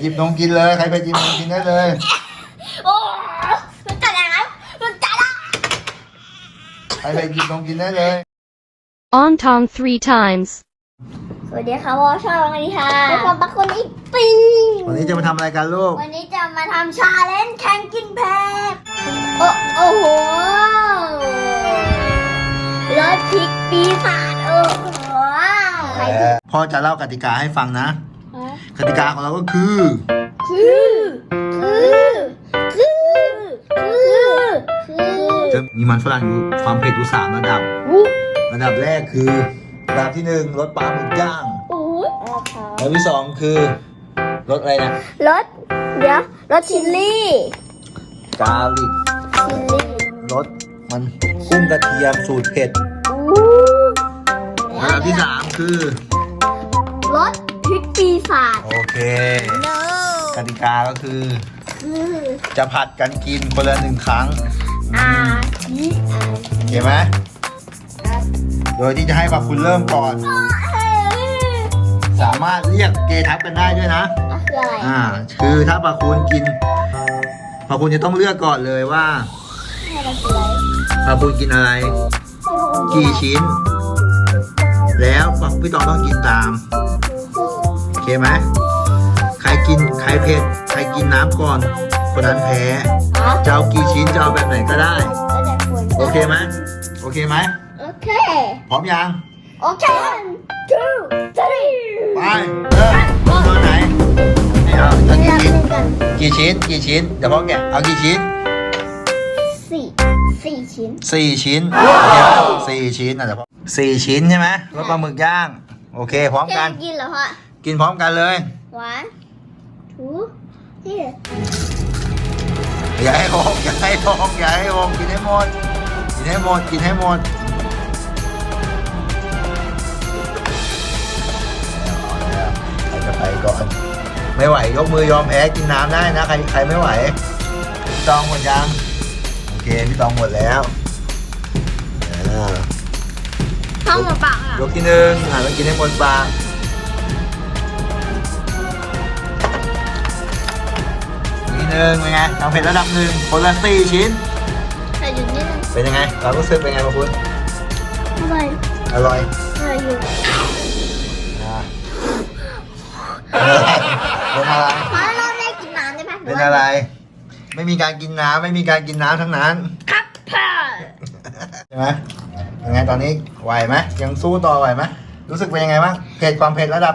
หยิบนมกินเลย ใครไปหยิบนมกินได้เลย โอ้มันกัดแล้วมันกัดแล้วใครไปหยิบนมกินได้เลย On Tong three times. สวัสดีค่ะวอชอบวันนี้ค่ะเป็นความปักคนอีกปีวันนี้จะมาทำอะไรกันลูก วันนี้จะมาทำชาเลนจ์แข่งกินแพกโอ้โอ้โหรสพริกปีศาจโอ้โหใครเออพ่อจะเล่ากติกาให้ฟังนะ กติกาของเราก็คือ คือคือคือคือคือจะมีมันฝรั่งอยู่ความเผ็ดอยู่สามระดับระดับแรกคือระดับที่หนึ่งรสปลาหมึกย่างโอ้ยระดับที่สองคือรสอะไรนะรสเดี๋ยวรสชิลลี่กาลิกชิลลี่รสมันกุ้งกระเทียมสูตรเผ็ดอู้ระดับที่สามคือรสพ ริกปีศาจโอเค no กติกาก็คือ คือจะผัดกันกินคนละหนึ่งครั้งอาชีอาเห็นไหมโดยที่จะให้ปาคุณเริ่มก่อน สามารถเรียกเกทับกันได้ด้วยนะคืออะไรอ่า คือถ้าปาคุณกินปาคุณจะต้องเลือกก่อนเลยว่าให้เราคืออะไรปาคุณกินอะไรกี่ชิ้น แล้วพี่ตองต้องกินตามโอ เคไหมใครกินใครเผ็ดใครกินน้ำก่อนคนนั้นแพ้อ๋อจะเอากี่ชิ้นจะเอาแบบไหนก็ได้แล้วแต่คนโอเคไหมโอเคไหมโอเค พร้อมยัง โอเค one two three ไปเริ่มลงมาไหนนี่เอาเอาเลืกี่อกชิ้นหนึ่งกันกี่ชิ้นกี่ชิ้นเดี๋ยวพ่อแกะเอากี่ชิ้นสี่สี่ชิ้นสี่ชิ้นโอเคสี่ชิ้นนะเดี๋ยวพ่อสี่ชิ้นใช่ไหมรสปลาหมึกย่าง โอเค พร้อมแกกันกินเหรอพ่อ กินพร้อมกันเลย one two three อย่าให้หกอย่าให้หกอย่าให้หกกินให้หมด กินให้หมด กินให้หมดเอาแล้วใครจะไปก่อน ไม่ไหวยกมือยอมแพ้กินน้ำได้นะ ใครใครไม่ไหวพี่ตองหมดยัง โอเคพี่ตองหมดแล้วอ่าท้องหมดปากอะ ยกที่หนึ่งอ่าต้องกินให้หมดปาก หนึ่งเป็นไงทำเผ็ดระดับหนึ่งคนละสี่ชิ้น แต่หยุดนิดนึงเป็นยังไงเรารู้สึกเป็นไงพระคุณอร่อยอร่อยอร่อยอยู่อ่าเป็นอะไรพ่อเราได้กินน้ำได้ไหมเป็นอะไร ไม่มีการกินน้ำไม่มีการกินน้ำทั้งนั้นครับพ่อใช่ไหมยังไงตอนนี้ไหวไหมยังสู้ต่อไหวไหมรู้สึกเป็นยังไงบ้างเผ็ดความเผ็ดระดับ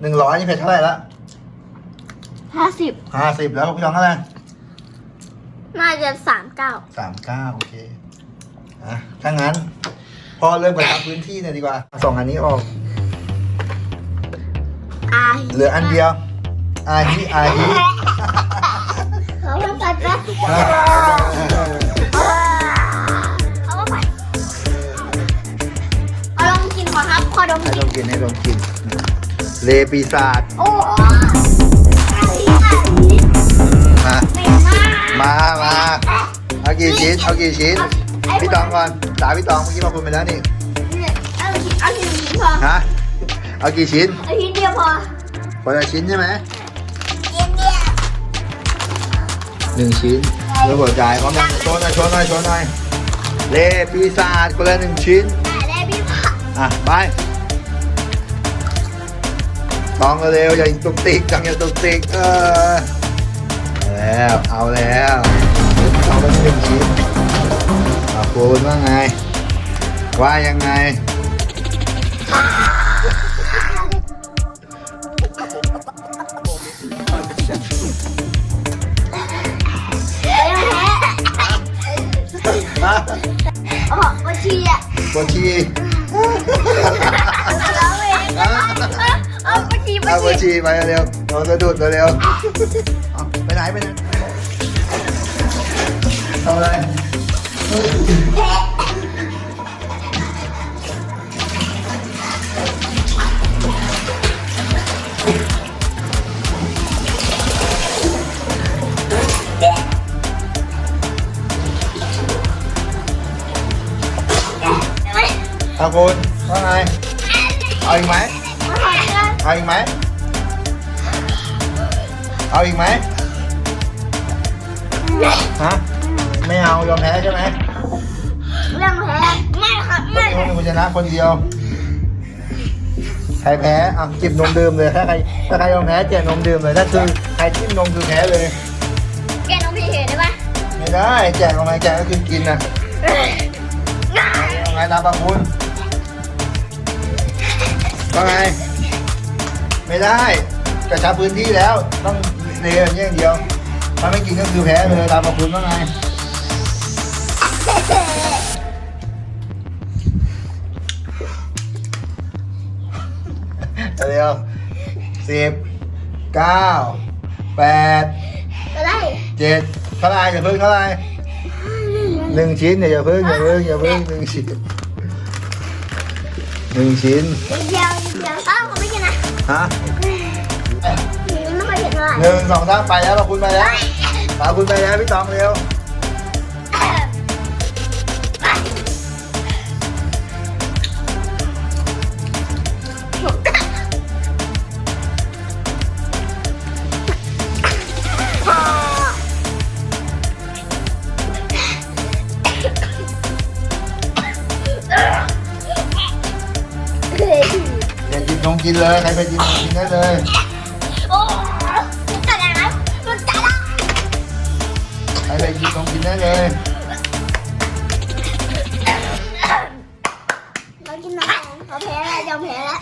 หนึ่งร้อยนี่เผ็ดเท่าไหร่ละ ห้าสิบห้าสิบแล้วพี่น้องเท่าไหร่น่าจะสามเก้าสามเก้าโอเคอะถ้างั้นพอเริ่มประจำพื้นที่เลยดีกว่าสองอันนี้ออก อาเหลืออันเดียวอาฮิอาฮิเขาเป็นสัตว์นะเขาว่าผัดเอาลองกินก่อนครับ ขอดมให้กิลนองกินให้ลองกิน เลปีศาจโอ้อา มากมามาเอากี่ชิ้นเอากี่ชิ้นพี่ตองก่อนสาพี่ตองเมื่อกี้มาคุณไปแล้วนี่เอาชิ้นเอาชิ้นนี้พอฮะเอากี่ชิ้นเอาชิ้นเดียวพอคนละชิ้นใช่ไหมชิ้นเดียวหนึ่งชิ้นแล้วหัวใจพร้อมยังโชว์หน่อยโชว์หน่อยโชว์หน่อยเลปีศาจคนละหนึ่งชิ้นแต่ได้พี่ผัดอะไปตองเร็วๆอย่าตุกติกจังอย่าตุกติกเออเอา แล้ว เอาแล้วเดี๋ยวเอาไปหนึ่งชิ้นอาคุณว่าไง ว่ายังไงเอ้ยแพ้ฮะอ๋อบัญชีอะปวดฉี่เราเองเอาบัญชีบัญเอาปวดชีฉี่ไปเร็วๆนอนกระดุดเร็ว ๆเอาไปไหนไปไหน ฮะ ไม่เอายอมแพ้ใช่ไหมเรื่องแพ้ไม่ครับก็ไม่มีคนหนึ่งคนชนะคนเดียว ใครแพ้อะจิบนมดื่มเลย ถ้าใครถ้าใครยอมแพ้แจกนมดื่มเลย ถ้าคือใครจิ้มนมคือแพ้เลย แกน้องพี่เห็นได้ปะไม่ได้ แจกออกมาแจกก็คือกินนะเอาไงตามประคุณว่าไง ไม่ได้กระชับพื้นที่แล้วต้องเรียนอย่างเดียว ถ้าไม่กินก็คือแพ้เลยตามประคุณว่าไงเร็วสิบเก้าแปดก็ได้เจ็ดเท่าไหรอย่าเพิ่งเท่าไหรหนึ่งชิ้นเนี่ยอย่าเพิ่งอย่าเพิ่งอย่าเพิ่งหนึ่งชิ้นหนึ่งชิ้นเดียวเดียวอ้าวผมไม่กินนะฮะไม่ค่อยเห็นเท่าไหร่หนึ่งสองสามไปแล้วเราคุณไปแล้วเราคุณไปแล้วพี่ตองเร็วอย่ากินนมกินเลยใครไปกินนมกินได้เลย ไปกินนมกินได้เลยเรากินน้ำเขาแพ้แล้วยอมแพ้แล้ว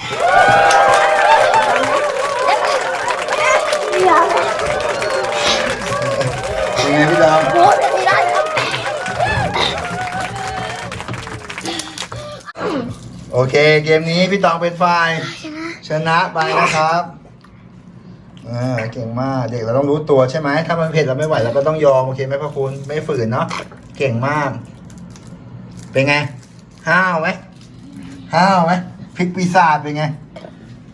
ยอมเป็นไงพี่ตองโอ้ยไม่ได้ครับโอเค เกมนี้พี่ตองเป็นฝ่ายชนะไปนะครับ อ่าเก่งมากเด็กเราต้องรู้ตัวใช่ไหมถ้ามันเผ็ดเราไม่ไหวเราก็ต้องยอมโอเคไหมพ่อคุณไม่ฝืนเนาะเก่งมาก เป็นไง ห้าวไหมห้าวไหมพริกปีศาจเป็นไง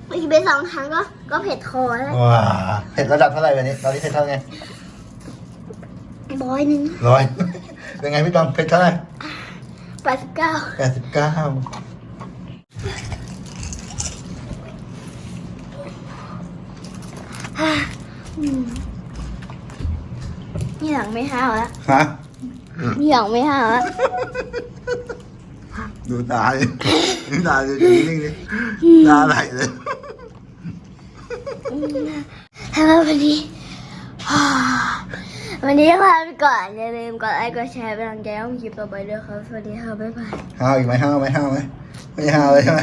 ไปกินไปสองครั้งก็ก็เผ็ดคอแล้วว้าเผ็ดระดับเท่าไหร่วันนี้ตอนนี้เผ็ดเท่าไงร้อยหนึ่งร้อยเป็นไงพี่ตองเผ็ดเท่าไหร่แปดสิบเก้าแปดสิบเก้า นี่หลังไม่ห้าวแล้วฮะนี่หลังไม่ห้าวแล้วดูตาดิดูตาดิดูนิ่งดิตาไหลเลยฮัลโหลวันนี้อ่าวันนี้ลาไปก่อนอย่าลืมกดไลค์กดแชร์เป็นกำลังใจให้ผมคลิปต่อไปด้วยครับสวัสดีครับบ๊ายบายห้าวอีกไหมห้าวไหมห้าวไหมไม่ห้าวเลยใช่ไหม